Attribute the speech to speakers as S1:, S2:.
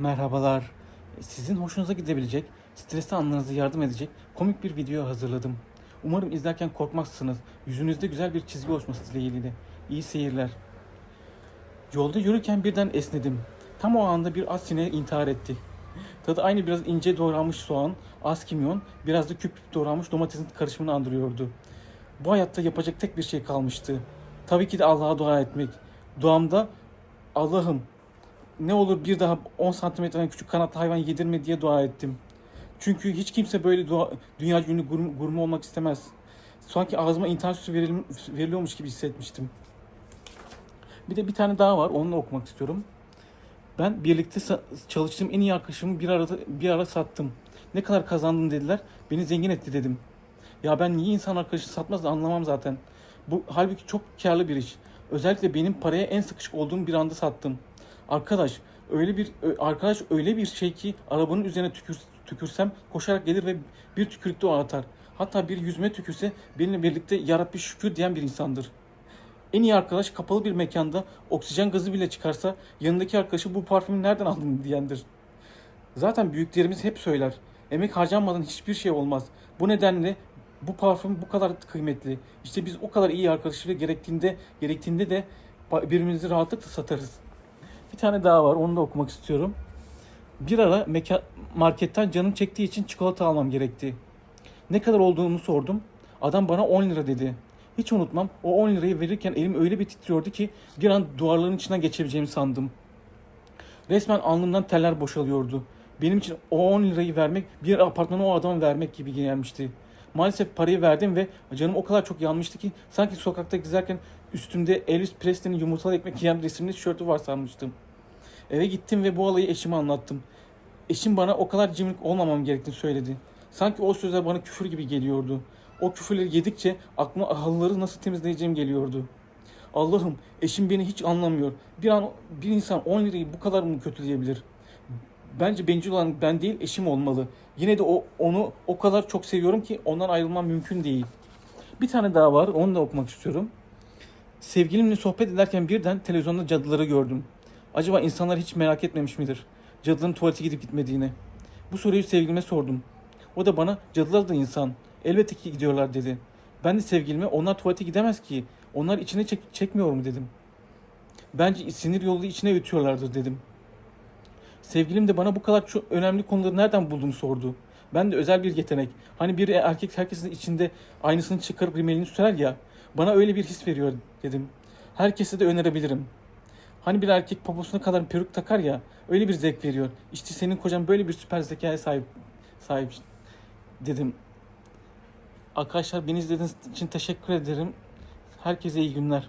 S1: Merhabalar. Sizin hoşunuza gidebilecek, stresli anlarınıza yardım edecek komik bir video hazırladım. Umarım izlerken korkmazsınız. Yüzünüzde güzel bir çizgi oluşması dileğiyle. İyi seyirler. Yolda yürürken birden esnedim. Tam o anda bir az sineği intihar etti. Tadı aynı biraz ince doğranmış soğan, az kimyon, biraz da küp doğranmış domatesin karışımını andırıyordu. Bu hayatta yapacak tek bir şey kalmıştı. Tabii ki de Allah'a dua etmek. Duamda Allah'ım ne olur bir daha 10 santimetreden küçük kanatlı hayvan yedirme diye dua ettim. Çünkü hiç kimse böyle dua, dünya ünlü gurme, gurme olmak istemez. Sanki ağzıma intihar süsü verilim, veriliyormuş gibi hissetmiştim. Bir de bir tane daha var. Onu da okumak istiyorum. Ben birlikte çalıştığım en iyi arkadaşımı bir arada bir ara sattım. Ne kadar kazandın dediler. Beni zengin etti dedim. Ya ben niye insan arkadaşı satmaz da anlamam zaten. Bu halbuki çok karlı bir iş. Özellikle benim paraya en sıkışık olduğum bir anda sattım. Arkadaş öyle bir arkadaş öyle bir şey ki arabanın üzerine tükür, tükürsem koşarak gelir ve bir tükürükte o atar. Hatta bir yüzme tükürse benimle birlikte yarabbi şükür diyen bir insandır. En iyi arkadaş kapalı bir mekanda oksijen gazı bile çıkarsa yanındaki arkadaşı bu parfümü nereden aldın diyendir. Zaten büyüklerimiz hep söyler. Emek harcanmadan hiçbir şey olmaz. Bu nedenle bu parfüm bu kadar kıymetli. İşte biz o kadar iyi arkadaşıyla gerektiğinde gerektiğinde de birbirimizi rahatlıkla satarız. Bir tane daha var. Onu da okumak istiyorum. Bir ara marketten canım çektiği için çikolata almam gerekti. Ne kadar olduğunu sordum. Adam bana 10 lira dedi. Hiç unutmam. O 10 lirayı verirken elim öyle bir titriyordu ki bir an duvarların içinden geçebileceğimi sandım. Resmen alnımdan teller boşalıyordu. Benim için o 10 lirayı vermek bir apartmanı o adama vermek gibi gelmişti. Maalesef parayı verdim ve canım o kadar çok yanmıştı ki sanki sokakta gezerken üstümde Elvis Presley'nin yumurtalı ekmek yiyen resimli tişörtü var sanmıştım. Eve gittim ve bu olayı eşime anlattım. Eşim bana o kadar cimrik olmamam gerektiğini söyledi. Sanki o sözler bana küfür gibi geliyordu. O küfürleri yedikçe aklıma halıları nasıl temizleyeceğim geliyordu. Allah'ım eşim beni hiç anlamıyor. Bir an bir insan 10 lirayı bu kadar mı kötüleyebilir? Bence bencil olan ben değil eşim olmalı. Yine de o onu o kadar çok seviyorum ki ondan ayrılmam mümkün değil. Bir tane daha var onu da okumak istiyorum. Sevgilimle sohbet ederken birden televizyonda cadıları gördüm. Acaba insanlar hiç merak etmemiş midir? Cadıların tuvalete gidip gitmediğini. Bu soruyu sevgilime sordum. O da bana cadılar da insan. Elbette ki gidiyorlar dedi. Ben de sevgilime onlar tuvalete gidemez ki. Onlar içine çek- çekmiyor mu dedim. Bence sinir yolu içine ötüyorlardır dedim. Sevgilim de bana bu kadar çok önemli konuları nereden bulduğunu sordu. Ben de özel bir yetenek. Hani bir erkek herkesin içinde aynısını çıkarıp rimelini sürer ya. Bana öyle bir his veriyor dedim. Herkese de önerebilirim. Hani bir erkek poposuna kadar peruk takar ya. Öyle bir zevk veriyor. İşte senin kocan böyle bir süper zekaya sahip sahip dedim. Arkadaşlar beni izlediğiniz için teşekkür ederim. Herkese iyi günler.